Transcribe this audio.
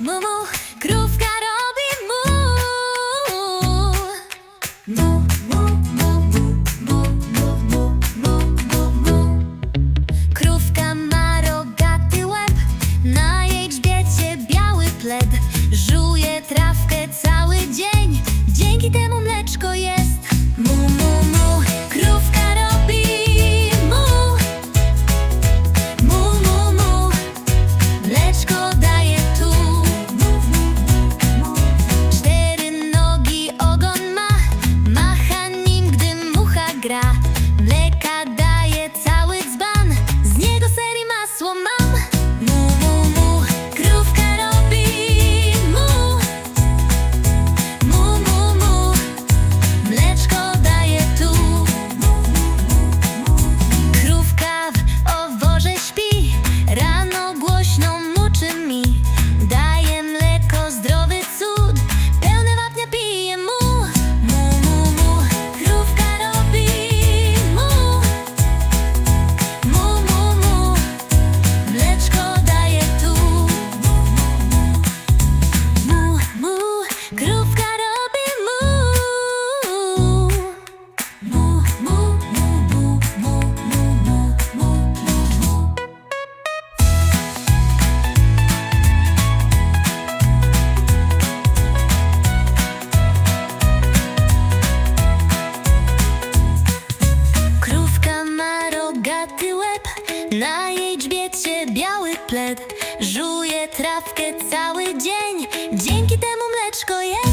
mu, mu, krówka robi mu, mu. biały Żuję trawkę cały dzień. Dzięki temu mleczko jest